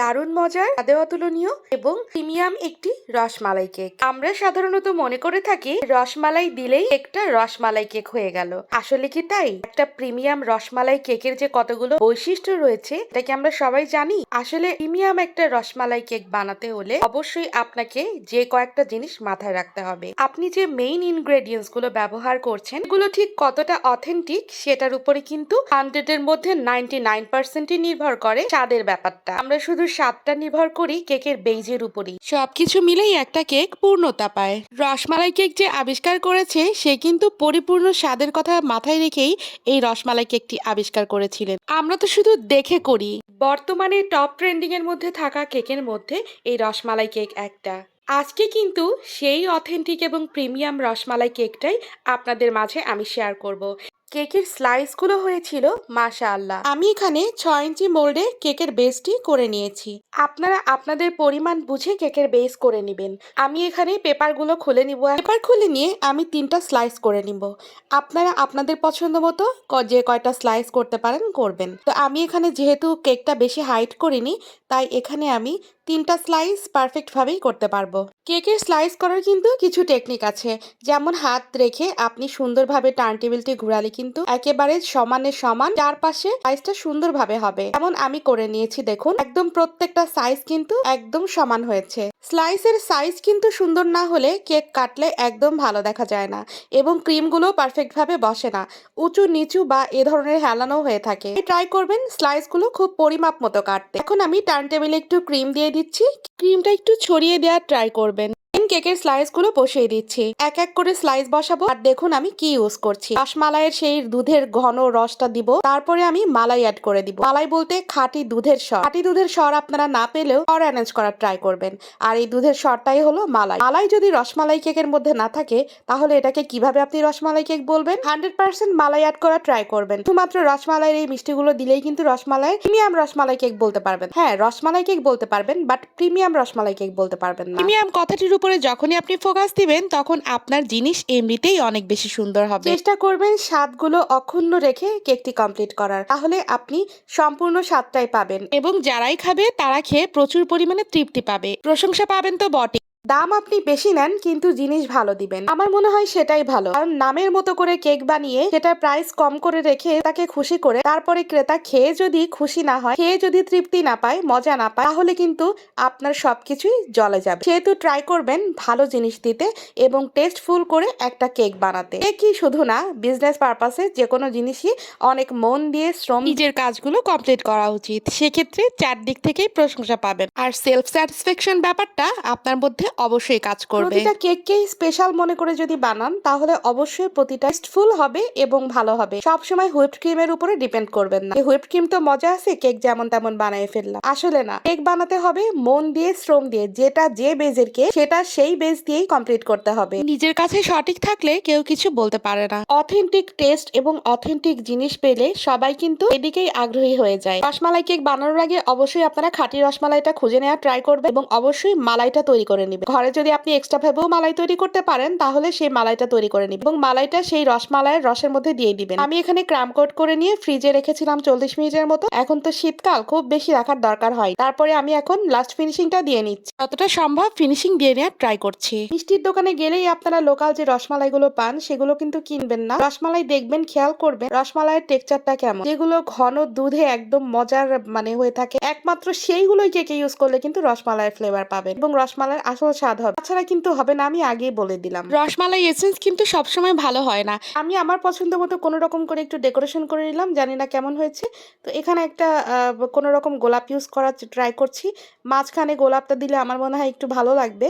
দারুণ মজার স্বাদে অতুলনীয় এবং প্রিমিয়াম একটি রসমালাই কেক। আমরা সাধারণত মনে করে থাকি রসমালাই দিলেই একটা রসমালাই কেক হয়ে গেল। আসলে কি তাই? একটা প্রিমিয়াম রসমালাই কেকের যে কতগুলো বৈশিষ্ট্য রয়েছে, এটা কি আমরা সবাই জানি? আসলে প্রিমিয়াম একটা রসমালাই কেক বানাতে হলে অবশ্যই আপনাকে যে কয়েকটা জিনিস মাথায় রাখতে হবে। আপনি যে মেইন ইনগ্রেডিয়েন্টসগুলো ব্যবহার করছেন, এগুলো ঠিক কতটা অথেন্টিক সেটার উপরে কিন্তু হান্ড্রেড এর মধ্যে নাইনটি নাইন পার্সেন্টই নির্ভর করে স্বাদের ব্যাপারটা। আমরা শুধু স্বাদটা নির্ভর করি কেকের বেইজের উপরই। সবকিছু মিলেই একটা কেক পূর্ণতা পায়। রসমালাই কেক যে আবিষ্কার করেছে সে কিন্তু পরিপূর্ণ স্বাদের কথা মাথায় রেখেই এই রসমালাই কেকটি আবিষ্কার করেছিলেন। আমরা তো শুধু দেখে করি। বর্তমানে টপ ট্রেন্ডিং এর মধ্যে থাকা কেকের মধ্যে এই রসমালাই কেক একটা। আজকে কিন্তু সেই অথেন্টিক এবং প্রিমিয়াম রসমালাই কেকটাই আপনাদের মাঝে আমি শেয়ার করব। কেকের স্লাইসগুলো হয়েছিল মাশা আল্লাহ আমি এখানে ছয় ইঞ্চি মোল্ডে কেকের বেসটি করে নিয়েছি। আপনারা আপনাদের পরিমাণ বুঝে কেকের বেস করে নেবেন। আমি এখানে পেপারগুলো খুলে নিব। পেপার খুলে নিয়ে আমি তিনটা স্লাইস করে নিব। আপনারা আপনাদের পছন্দ মতো যে কয়টা স্লাইস করতে পারেন করবেন। তো আমি এখানে যেহেতু কেকটা বেশি হাইট করিনি তাই এখানে আমি তিনটা স্লাইস পারফেক্টভাবেই করতে পারব। কেকের স্লাইস করার কিন্তু কিছু টেকনিক আছে। যেমন হাত রেখে আপনি সুন্দরভাবে টার্ন টেবিলটি ঘুরালে কিন্তু একেবারে সমানে সমান চারপাশে সাইজটা সুন্দরভাবে হবে। যেমন আমি করে নিয়েছি দেখুন, একদম প্রত্যেকটা সাইজ কিন্তু একদম সমান হয়েছে। স্লাইসের সাইজ কিন্তু সুন্দর না হলে কেক কাটলে একদম ভালো দেখা যায় না এবং ক্রিমগুলো পারফেক্টভাবে বসে না। উঁচু, নিচু বা এ ধরনের হেলানো হয়ে থাকে। ট্রাই করবেন স্লাইসগুলো খুব পরিমাপ মতো কাটতে। এখন আমি টার্ন টেবিলে একটু ক্রিম দিয়ে দিচ্ছি ক্রিমটা একটু ছড়িয়ে দেওয়ার ট্রাই করবেন। কেকের স্লাইসগুলো বসিয়ে দিচ্ছি। এক এক করে স্লাইস বসাবো। আর দেখুন আমি কি ইউজ করছি। রসমালাইয়ের সেই দুধের ঘন রসটা দিব। তারপরে আমি মালাই অ্যাড করে দিব। মালাই বলতে খাঁটি দুধের স্বর। খাঁটি দুধের স্বর আপনারা না পেলেও স্বর অ্যারেঞ্জ করার ট্রাই করবেন। আর এই দুধের স্বরটাই হলো মালাই। মালাই যদি রসমালাই কেকের মধ্যে না থাকে, তাহলে এটাকে কীভাবে আপনি রসমালাই কেক বলবেন? হান্ড্রেড পার্সেন্ট মালাই অ্যাড করা ট্রাই করবেন। শুধুমাত্র রসমালাইয়ের এই মিষ্টিগুলো দিলেই কিন্তু রসমালাই প্রিমিয়াম রসমালাই কেক বলতে পারবেন। হ্যাঁ রসমালাই কেক বলতে পারবেন বাট প্রিমিয়াম রসমালাই কেক বলতে পারবেন না। প্রিমিয়াম কথাটির উপরে যখনই আপনি ফোকাস দিবেন তখন আপনার জিনিস এমনিতেই অনেক বেশি সুন্দর হবে। চেষ্টা করবেন স্বাদগুলো অক্ষুণ্ণ রেখে কেকটি কমপ্লিট করার। তাহলে আপনি সম্পূর্ণ স্বাদটাই পাবেন। এবং যারাই খাবে তারা খেয়ে প্রচুর পরিমাণে তৃপ্তি পাবে। প্রশংসা পাবেন তো বটে দাম আপনি বেশি নেন, কিন্তু জিনিস ভালো দিবেন। আমার মনে হয় সেটাই ভালো। কারণ নামের মতো করে কেক বানিয়ে সেটার প্রাইস কম করে রেখে তাকে খুশি করে তারপরে ক্রেতা খেয়ে যদি খুশি না হয়, খেয়ে যদি তৃপ্তি না পায়, মজা না পায়, তাহলে কিন্তু আপনার সবকিছুই জলে যাবে। সেহেতু ট্রাই করবেন ভালো জিনিস দিতে এবং টেস্টফুল করে একটা কেক বানাতে। কেকই শুধু না বিজনেস পারপাসে যে কোনো জিনিসই অনেক মন দিয়ে শ্রম নিজের কাজগুলো কমপ্লিট করা উচিত। সেক্ষেত্রে চারদিক থেকেই প্রশংসা পাবেন। আর সেলফ স্যাটিসফ্যাকশন ব্যাপারটা আপনার মধ্যে অবশ্যই কাজ করবে। প্রতিটা কেককেই স্পেশাল মনে করে যদি বানান তাহলে অবশ্যই প্রতিটা ফুল হবে এবং ভালো হবে। সব সময় হুইপ ক্রিমের উপরে ডিপেন্ড করবেন না। হুইপ ক্রিম তো মজা আছে কেক যেমন তেমন বানিয়ে ফেললাম। আসলে না কেক বানাতে হবে মন দিয়ে শ্রম দিয়ে যেটা যে বেজের কেক সেটা সেই বেজ দিয়েই কমপ্লিট করতে হবে। নিজের কাছে সঠিক থাকলে কেউ কিছু বলতে পারে না। অথেন্টিক টেস্ট এবং অথেন্টিক জিনিস পেলে সবাই কিন্তু এদিকেই আগ্রহী হয়ে যায়। রসমালাই কেক বানানোর আগে অবশ্যই আপনারা খাঁটি রসমালাইটা খুঁজে নেওয়া ট্রাই করবেন এবং অবশ্যই মালাইটা তৈরি করে নেবেন। ঘরে যদি আপনি এক্সট্রা ভাবেও মালাই তৈরি করতে পারেন, তাহলে সেই মালাইটা তৈরি করে নিবেন এবং মালাইটা সেই রসমালাইয়ের রসের মধ্যে দিয়ে দিবেন। আমি এখানে ক্রাম কোট করে নিয়ে ফ্রিজে রেখেছিলাম চল্লিশ মিনিটের মতো। এখন তো শীতকাল, খুব বেশি রাখার দরকার হয়। তারপরে আমি এখন লাস্ট ফিনিশিংটা দিয়ে নিচ্ছি। যতটা সম্ভব ফিনিশিং দিয়ে নেওয়ার ট্রাই করছি। মিষ্টির দোকানে গেলেই আপনারা লোকাল যে রসমালাইগুলো পান, সেগুলো কিন্তু কিনবেন না। রসমালাই দেখবেন, খেয়াল করবেন রসমালাইয়ের টেক্সচারটা কেমন। যেগুলো ঘন দুধে একদম মজার মানে হয়ে থাকে। একমাত্র সেইগুলোই কেকে ইউজ করলে কিন্তু রসমালাইয়ের ফ্লেভার পাবেন এবং রসমালাইয়ের আসল স্বাদ হবে। তাছাড়া কিন্তু হবে না আমি আগেই বলে দিলাম। রসমালাই এসেন্স কিন্তু সবসময় ভালো হয় না। আমি আমার পছন্দ মতো কোনো রকম করে একটু ডেকোরেশন করে নিলাম জানি না কেমন হয়েছে। তো এখানে একটা আহ, কোনো রকম গোলাপ ইউজ করার ট্রাই করছি। মাঝখানে গোলাপটা দিলে আমার মনে হয় একটু ভালো লাগবে।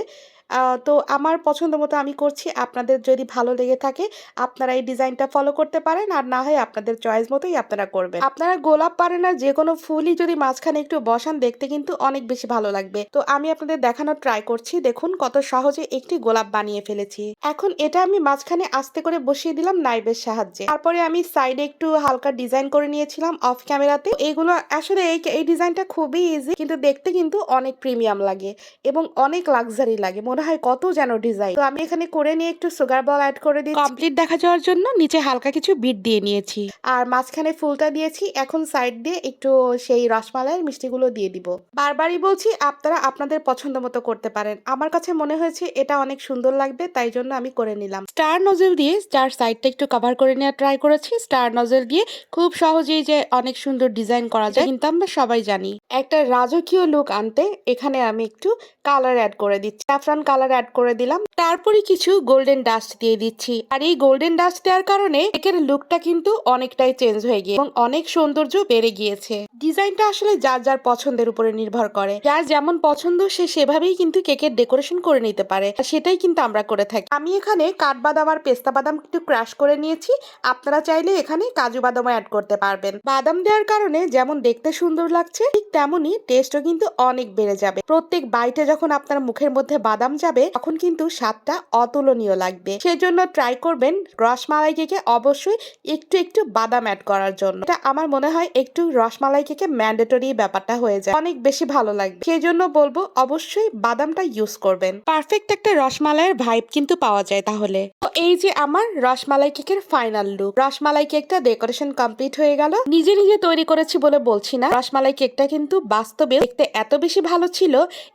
তো আমার পছন্দ মতো আমি করছি। আপনাদের যদি ভালো লেগে থাকে, আপনারা এই ডিজাইনটা ফলো করতে পারেন। আর না হয় আপনাদের চয়েস মতোই আপনারা করবেন। আপনারা গোলাপ পারেন না যে কোনো ফুলই যদি মাঝখানে একটু বসান, দেখতে কিন্তু অনেক বেশি ভালো লাগবে। তো আমি আপনাদের দেখানোর ট্রাই করছি। দেখুন কত সহজে একটি গোলাপ বানিয়ে ফেলেছি। এখন এটা আমি মাঝখানে আস্তে করে বসিয়ে দিলাম নাইবের সাহায্যে। তারপরে আমি সাইডে একটু হালকা ডিজাইন করে নিয়েছিলাম অফ ক্যামেরাতে এগুলো আসলে এই এই ডিজাইনটা খুবই ইজি কিন্তু দেখতে কিন্তু অনেক প্রিমিয়াম লাগে এবং অনেক লাক্সারি লাগে। মনে মনে হয় কত যেন ডিজাইন তো আমি এখানে করে নিয়ে একটু সুগার বল অ্যাড করে দিই কমপ্লিট দেখা যাওয়ার জন্য নিচে হালকা কিছু বিট দিয়ে নিয়েছি। আর মাঝখানে ফুলটা দিয়েছি এখন সাইড দিয়ে একটু সেই রসমালাইয়ের মিষ্টিগুলো দিয়ে দিব। বারবারই বলছি আপনারা আপনাদের পছন্দ মতো করতে পারেন। আমার কাছে মনে হয়েছে এটা অনেক সুন্দর লাগবে তাই জন্য আমি করে নিলাম। স্টার নজেল দিয়ে যার সাইডটা একটু কভার করে নেওয়ার ট্রাই করেছি স্টার নজেল দিয়ে খুব সহজেই যে অনেক সুন্দর ডিজাইন করা যায় কিন্তু আমরা সবাই জানি। একটা রাজকীয় লুক আনতে এখানে আমি একটু কালার অ্যাড করে দিচ্ছি। স্যাফরান কালার অ্যাড করে দিলাম। তারপরে কিছু গোল্ডেন ডাস্ট দিয়ে দিচ্ছি। আর এই গোল্ডেন ডাস্ট দেওয়ার কারণে কেকের লুকটা কিন্তু অনেকটাই চেঞ্জ হয়ে গিয়ে এবং অনেক সৌন্দর্য বেড়ে গিয়েছে। ডিজাইনটা আসলে যার যার পছন্দের উপরে নির্ভর করে। যার যেমন পছন্দ, সে সেভাবেই কিন্তু কেকের ডেকোরেশন করে নিতে পারে। সেটাই কিন্তু আমরা করে থাকি। আমি এখানে কাঠবাদাম আর পেস্তা বাদাম একটু ক্রাশ করে নিয়েছি। আপনারা চাইলে এখানে কাজু বাদামও অ্যাড করতে পারবেন। বাদাম দেওয়ার কারণে যেমন দেখতে সুন্দর লাগছে, ঠিক তেমনই টেস্টও কিন্তু অনেক বেড়ে যাবে। প্রত্যেক বাইটে যখন আপনার মুখের মধ্যে বাদাম যাবে, তখন কিন্তু স্বাদটা অতুলনীয় লাগবে। সেজন্য ট্রাই করবেন রসমালাই কেকে অবশ্যই একটু একটু বাদাম অ্যাড করার জন্য। এটা আমার মনে হয় একটু রসমালাই কেকে ম্যান্ডেটরি ব্যাপারটা হয়ে যায়। অনেক বেশি ভালো লাগবে। সেই জন্য বলব অবশ্যই বাদামটা ইউজ করবেন। পারফেক্ট একটা রসমালাইয়ের ভাইব কিন্তু পাওয়া যায় তাহলে। তো এই যে আমার রসমালাই কেকের ফাইনাল লুক রসমালাই কেকটা ডেকোরেশন কমপ্লিট হয়ে গেল। নিজে নিজে তৈরি করেছি বলে বলছি না। রসমালাই কেকটা কিন্তু বাস্তবে দেখতে এত বেশি ভালো ছিল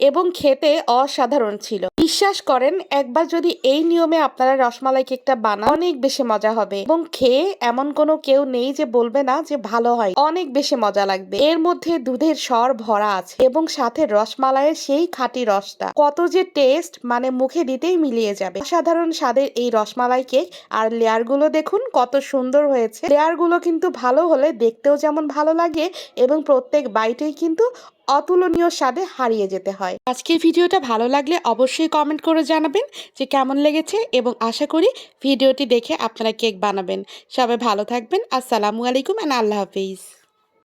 এবং খেতে অসাধারণ ছিল। বিশ্বাস করেন, একবার যদি এই নিয়মে আপনারা রসমালাই কেকটা বানান, অনেক বেশি মজা হবে। এবং খেয়ে এমন কোনো কেউ নেই যে বলবে না যে ভালো হয়। অনেক বেশি মজা লাগবে। এর মধ্যে দুধের স্বর ভরা আছে এবং সাথে রসমালাইয়ের সেই খাঁটি রসটা। কত যে টেস্ট মানে মুখে দিতেই মিলিয়ে যাবে। সাধারণ স্বাদের এই রসমালাই কেক। আর লেয়ারগুলো দেখুন, কত সুন্দর হয়েছে। লেয়ারগুলো কিন্তু ভালো হলে দেখতেও যেমন ভালো লাগে এবং প্রত্যেক বাইটেই কিন্তু অতুলনীয় স্বাদে হারিয়ে যেতে হয়। আজকের ভিডিওটা ভালো লাগলে অবশ্যই কমেন্ট করে জানাবেন যে কেমন লেগেছে এবং আশা করি ভিডিওটি দেখে আপনারা কেক বানাবেন। সবাই ভালো থাকবেন। আসসালামু আলাইকুম অ্যান্ড আল্লাহ হাফিজ।